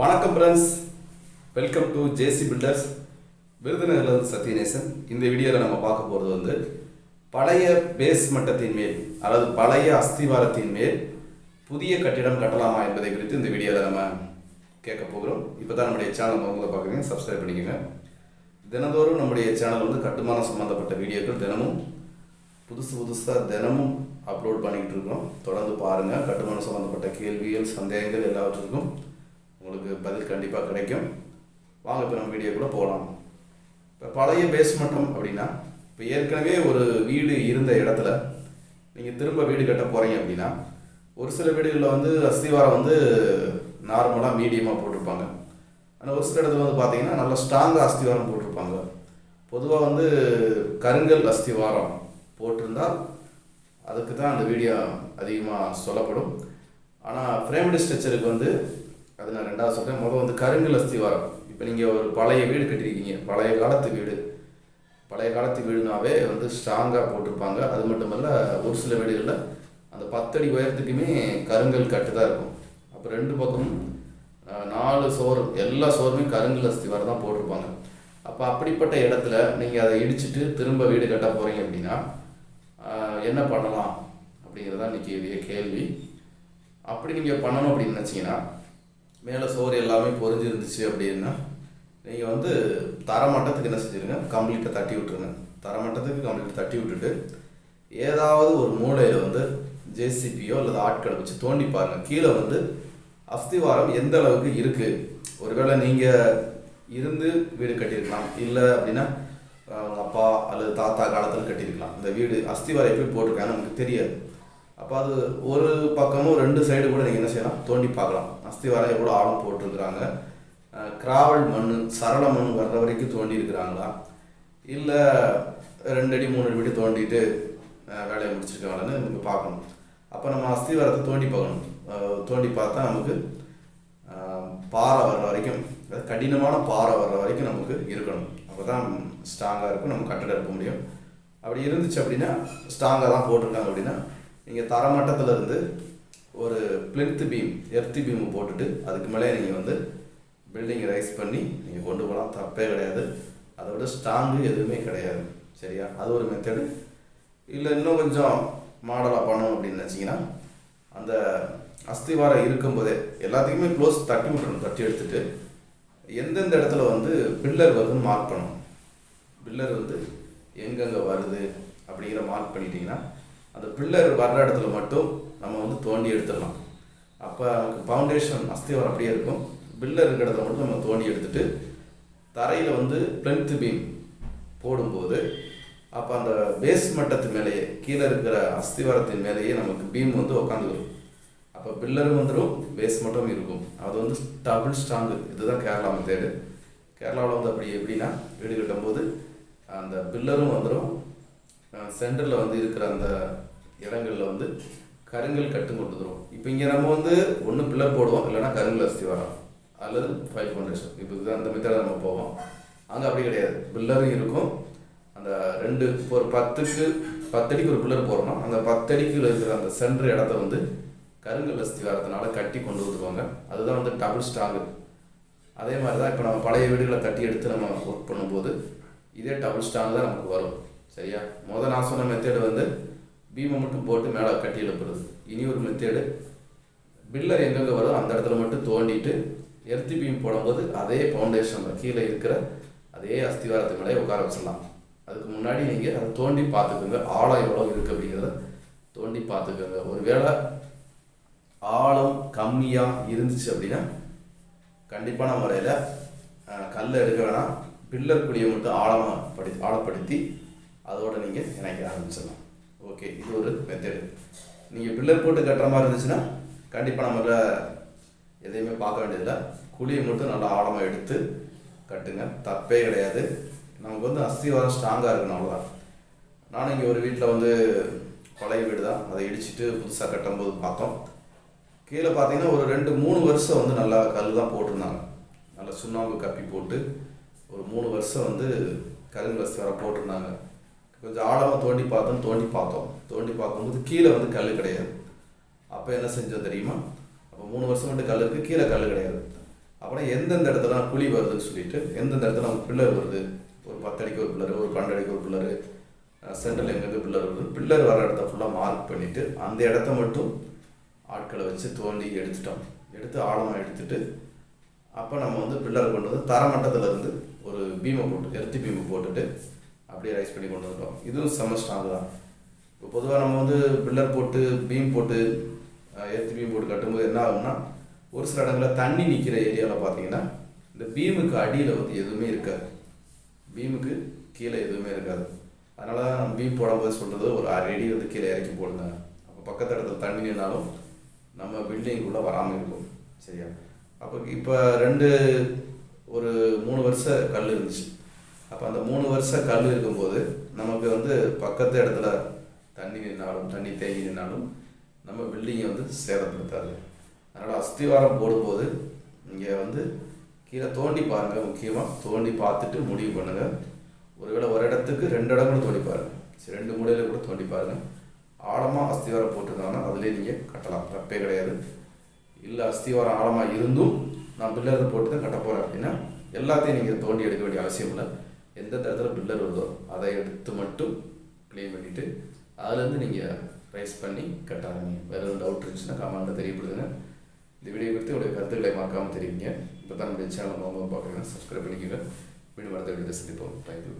வணக்கம் friends welcome to JC builders விருதுநகர்லேருந்து Sathyanesan. இந்த வீடியோவில் நம்ம பார்க்க போகிறது வந்து பழைய பேஸ் மட்டத்தின் மேல் அதாவது பழைய அஸ்திவாரத்தின் மேல் புதிய கட்டிடம் கட்டலாமா என்பதை குறித்து இந்த வீடியோவில் நம்ம கேட்க போகிறோம். இப்போ தான் நம்முடைய சேனல் உங்களை பார்க்குறீங்க சப்ஸ்கிரைப் பண்ணிக்கோங்க. தினந்தோறும் நம்முடைய சேனல் வந்து கட்டுமானம் சம்மந்தப்பட்ட வீடியோக்கள் தினமும் புதுசு புதுசாக தினமும் அப்லோட் பண்ணிக்கிட்டு இருக்கோம். தொடர்ந்து பாருங்கள் கட்டுமானம் சம்மந்தப்பட்ட கேள்விகள் சந்தேகங்கள் எல்லாவற்றுக்கும் உங்களுக்கு பதில் கண்டிப்பாக கிடைக்கும். வாங்க இப்போ நம்ம வீடியோக்குள்ளே போகலாம் இப்போ பழைய பேஸ்மட்டம் அப்படின்னா இப்போ ஏற்கனவே ஒரு வீடு இருந்த இடத்துல நீங்கள் திரும்ப வீடு கட்ட போகிறீங்க அப்படின்னா ஒரு சில வீடுகளில் வந்து அஸ்திவாரம் வந்து நார்மலாக மீடியமாக போட்டிருப்பாங்க. ஆனால் ஒரு சில இடத்துல வந்து பார்த்தீங்கன்னா நல்லா ஸ்ட்ராங்காக அஸ்திவாரம் போட்டிருப்பாங்க. பொதுவாக வந்து கருங்கல் அஸ்திவாரம் போட்டிருந்தால் அதுக்கு தான் அந்த வீடியோ அதிகமாக சொல்லப்படும். ஆனால் ஃப்ரேம்டு ஸ்ட்ரக்சருக்கு வந்து அது நான் ரெண்டாவது சொல்கிறேன் முதல் வந்து கருங்கல் அஸ்திவாரம். இப்போ நீங்கள் ஒரு பழைய வீடு கட்டியிருக்கீங்க. பழைய காலத்து வீடு. பழைய காலத்து வீடுனாவே வந்து ஸ்ட்ராங்காக போட்டிருப்பாங்க. அது மட்டும் இல்லை ஒரு சில வீடுகளில் அந்த பத்தடி உயரத்துக்குமே கருங்கல் கட்டு தான் இருக்கும். அப்போ ரெண்டு பக்கமும் நாலு சோறு எல்லா சோறுமே கருங்கல் அஸ்திவாரம் தான் போட்டிருப்பாங்க. அப்போ அப்படிப்பட்ட இடத்துல நீங்கள் அதை இடிச்சிட்டு திரும்ப வீடு கட்ட போகிறீங்க அப்படின்னா என்ன பண்ணலாம்? அப்படிங்கிறதான் இன்றைக்கி கேள்வி. அப்படி நீங்கள் பண்ணணும் அப்படின்னு நினச்சிங்கன்னா மேலே சோறு எல்லாமே பொறிஞ்சு இருந்துச்சு அப்படின்னா நீங்கள் வந்து தரமட்டத்துக்கு என்ன செஞ்சுருங்க? கம்ப்ளீட்டாக தட்டி விட்டுருங்க. தரமட்டத்துக்கு கம்ப்ளீட்டாக தட்டி விட்டுட்டு ஏதாவது ஒரு மூலையில் வந்து ஜேசிபியோ அல்லது ஆட்களை வச்சு தோண்டி பாருங்கள் கீழே வந்து அஸ்திவாரம் எந்த அளவுக்கு இருக்குது ஒருவேளை நீங்கள் இருந்து வீடு கட்டியிருக்கலாம். இல்லை அப்படின்னா அஹ், அப்பா அல்லது தாத்தா காலத்தில் கட்டியிருக்கலாம். இந்த வீடு அஸ்திவாரம் எப்படி போட்டிருக்கான்னு நமக்கு தெரியாது. அப்போ அது ஒரு பக்கமும் ரெண்டு சைடு கூட நீங்கள் என்ன செய்யலாம்? தோண்டி பார்க்கலாம். அஸ்திவாரம் எவ்வளோ ஆழம் போட்டிருக்கிறாங்க. கிராவல் மண் சரள மண் வர்ற வரைக்கும் தோண்டி இருக்கிறாங்களா? இல்லை ரெண்டு அடி மூணு அடி தோண்டிட்டு வேலையை முடிச்சிருக்காங்களான்னு நமக்கு பார்க்கணும். அப்போ நம்ம அஸ்திவாரத்தை தோண்டி பார்க்கணும். தோண்டி பார்த்தா நமக்கு பாறை வர்ற வரைக்கும் அதாவது கடினமான பாறை வர்ற வரைக்கும் நமக்கு இருக்கணும். அப்போ தான் ஸ்ட்ராங்காக இருக்கும் நம்ம கட்டிட இருக்க முடியும். அப்படி இருந்துச்சு அப்படின்னா ஸ்ட்ராங்காக தான் போட்டிருக்காங்க அப்படின்னா நீங்கள் தரமட்டத்தில் இருந்து ஒரு பிளின்த் பீம் எர்த்தி பீம் போட்டுட்டு அதுக்கு மேலே நீங்கள் வந்து பில்டிங்கை ரைஸ் பண்ணி நீங்கள் கொண்டு போகலாம். தப்பே கிடையாது. அதை விட ஸ்ட்ராங்கு எதுவுமே கிடையாது. சரியா? அது ஒரு மெத்தடு இல்லை இன்னும் கொஞ்சம் மாடலாக பண்ணணும் அப்படின்னு நினச்சிங்கன்னா அந்த அஸ்திவாரம் இருக்கும்போதே எல்லாத்துக்குமே க்ளோஸ் தட்டி விட்டுறணும். தட்டி எடுத்துட்டு எந்தெந்த இடத்துல வந்து பில்லர் வருதுன்னு மார்க் பண்ணணும். பில்லர் வந்து எங்கெங்கே வருது அப்படிங்கிற மார்க் பண்ணிட்டீங்கன்னா அந்த பில்லர் வர்ற இடத்துல மட்டும் நம்ம வந்து தோண்டி எடுத்துடலாம். அப்போ நமக்கு ஃபவுண்டேஷன் அஸ்திவாரம் அப்படியே இருக்கும். பில்லர் இருக்கிற இடத்துல மட்டும் நம்ம தோண்டி எடுத்துட்டு தரையில் வந்து பிளென்த் பீம் போடும்போது அப்போ அந்த பேஸ் மட்டத்து மேலேயே கீழே இருக்கிற அஸ்திவாரத்தின் மேலேயே நமக்கு பீம் வந்து உக்காந்துக்கிறோம் அப்போ பில்லரும் வந்துடும் பேஸ் மட்டும் இருக்கும். அது வந்து டபுள் ஸ்ட்ராங்கு இதுதான் கேரளா மெத்தேடு கேரளாவில் வந்து அப்படி எப்படின்னா வீடு கட்டும்போது அந்த பில்லரும் வந்துடும் சென்டரில் வந்து இருக்கிற அந்த இடங்களில் வந்து கருங்கல் கட்டு கொண்டு வந்துடும் இப்போ இங்கே நம்ம வந்து ஒன்று பில்லர் போடுவோம் இல்லைன்னா கருங்கல் அஸ்தி வரோம் அல்லது ஃபைவ் ஃபவுண்டேஷன் இப்போ இதுதான் அந்த மெத்தடில் நம்ம போவோம். அங்கே அப்படி கிடையாது. பில்லரும் இருக்கும். அந்த ரெண்டு ஒரு பத்துக்கு பத்தடிக்கு ஒரு பில்லர் போகிறோம்னா அந்த பத்தடிக்கு இருக்கிற அந்த சென்டர் இடத்த வந்து கருங்கல் அஸ்திவாரத்தினால கட்டி கொண்டு வந்துருவாங்க. அதுதான் வந்து டபுள் ஸ்ட்ராங்கு அதே மாதிரி தான் இப்போ நம்ம பழைய வீடுகளை தட்டி எடுத்து நம்ம ஒர்க் பண்ணும்போது இதே டபுள் ஸ்ட்ராங் தான் நமக்கு வரும். சரியா? முதல் நான் சொன்ன மெத்தேடு வந்து பீமை மட்டும் போட்டு மேலே கட்டி எழுப்புறது. இனி ஒரு மெத்தேடு பில்லர் எங்கெங்கே வருதோ அந்த இடத்துல மட்டும் தோண்டிட்டு எர்த்தி பீம் போடும்போது அதே ஃபவுண்டேஷனில் கீழே இருக்கிற அதே அஸ்திவாரத்து மேலே உட்கார வச்சிடலாம். அதுக்கு முன்னாடி நீங்கள் அதை தோண்டி பார்த்துக்கோங்க. ஆழம் எவ்வளோ இருக்குது அப்படிங்கிறத தோண்டி பார்த்துக்கோங்க. ஒருவேளை ஆழம் கம்மியாக இருந்துச்சு அப்படின்னா கண்டிப்பான முறையில் கல் எடுக்க வேணாம். பில்லர் குழியை மட்டும் ஆழமாக படி ஆழப்படுத்தி அதோடு நீங்கள் இணைக்க ஆரம்பிச்சிடலாம் ஓகே இது ஒரு மெத்தடு நீங்கள் பில்லர் போட்டு கட்டுற மாதிரி இருந்துச்சுன்னா கண்டிப்பாக நம்மள எதையுமே பார்க்க வேண்டியதில்லை. குழியை மட்டும் நல்லா ஆழமாக எடுத்து கட்டுங்க. தப்பே கிடையாது. நமக்கு வந்து அஸ்திவாரம் ஸ்ட்ராங்காக இருக்கணும் அவ்வளோதான் நானும் இங்கே ஒரு வீட்டில் வந்து பழைய வீடு தான் அதை இடிச்சிட்டு புதுசாக கட்டும்போது பார்த்தோம். கீழே பார்த்தீங்கன்னா ஒரு ரெண்டு மூணு வருஷம் வந்து நல்லா கல் தான் போட்டிருந்தாங்க. நல்லா சுண்ணாம்பு கப்பி போட்டு ஒரு மூணு வருஷம் வந்து கருங்கல் அஸ்திவாரம் போட்டிருந்தாங்க. கொஞ்சம் ஆழமாக தோண்டி பார்த்தோம் தோண்டி பார்த்தோம். தோண்டி பார்க்கும்போது கீழே வந்து கல் கிடையாது. அப்போ என்ன செஞ்சோம் தெரியுமா? அப்போ மூணு வருஷம் மட்டும் கல் இருக்குது கீழே கல் கிடையாது. அப்புறம் எந்தெந்த இடத்துல குழி வருதுன்னு சொல்லிட்டு எந்தெந்த இடத்துல நம்ம பில்லர் வருது? ஒரு பத்தடிக்கு ஒரு பில்லர் ஒரு பன்னெண்டு ஒரு பில்லரு சென்ட்ரல் எங்கெங்கே பில்லர் வருது? பில்லர் வர இடத்த ஃபுல்லாக மார்க் பண்ணிவிட்டு அந்த இடத்த மட்டும் ஆட்களை வச்சு தோண்டி எடுத்துட்டோம். எடுத்து ஆழமாக எடுத்துட்டு அப்போ நம்ம வந்து பில்லர் கொண்டு வந்து தரமட்டத்தில் இருந்து ஒரு பீமை போட்டு எர்த்தி பீமை போட்டுட்டு அப்படியே ரைஸ் பண்ணி கொண்டு வந்துட்டோம். இதுவும் செம்ம ஸ்ட்ராங் தான். இப்போ பொதுவாக நம்ம வந்து பில்லர் போட்டு பீம் போட்டு எர்த்து பீம் போட்டு கட்டும்போது என்ன ஆகும்னா ஒரு சில இடங்களில் தண்ணி நிற்கிற ஏரியாவில் பார்த்தீங்கன்னா இந்த பீமுக்கு அடியில் வந்து எதுவுமே இருக்காது. பீமுக்கு கீழே எதுவுமே இருக்காது. அதனால தான் பீம் போடும்போது சொல்கிறது ஒரு அரை அடி வந்து கீழே இறக்கி போடுங்க. அப்போ பக்கத்து இடத்துல தண்ணி நின்னாலும் நம்ம பில்டிங்குள்ளே வராமல் இருக்கும். சரியா? அப்போ இப்போ ரெண்டு ஒரு மூணு வருஷம் கல் இருந்துச்சு. அப்போ அந்த மூணு வருஷம் கல் இருக்கும்போது நமக்கு வந்து பக்கத்து இடத்துல தண்ணி நின்னாலும் தண்ணி தேங்கி நின்னாலும் நம்ம பில்டிங்கை வந்து சேதப்படுத்தாது. அதனால் அஸ்திவாரம் போடும்போது இங்கே வந்து கீழே தோண்டி பாருங்கள் முக்கியமாக தோண்டி பார்த்துட்டு முடிவு பண்ணுங்கள் ஒருவேளை ஒரு இடத்துக்கு ரெண்டு இடம் கூட தோண்டி பாருங்கள் சரி ரெண்டு மூலையில் கூட தோண்டி பாருங்கள் ஆழமாக அஸ்திவாரம் போட்டிருந்தாங்கன்னா அதுலேயே நீங்கள் கட்டலாம். தப்பே கிடையாது. இல்லை அஸ்திவாரம் ஆழமாக இருந்தும் நான் பில்லர் போட்டு தான் கட்ட போகிறேன் அப்படின்னா எல்லாத்தையும் நீங்கள் தோண்டி எடுக்க வேண்டிய அவசியம் இல்லை. எந்த இடத்துல பில்லர் வருதோ அதை எடுத்து மட்டும் க்ளீன் பண்ணிவிட்டு அதுலேருந்து நீங்கள் ரைஸ் பண்ணி கட்ட ஆரம்பிங்க வேறு எதுவும் டவுட் இருந்துச்சுன்னா கமெண்ட்டில் தெரியப்படுதுங்க இந்த வீடியோ குறித்து உங்களுடைய கருத்துக்களை மறக்காமல் தெரிவிங்க. இப்போ தான் நம்முடைய சேனல் ரொம்ப பார்க்குறேன் சப்ஸ்கிரைப் பண்ணிக்கோங்க. மீண்டும் அடுத்த வீடியோ சந்திப்போம். தேங்க்யூ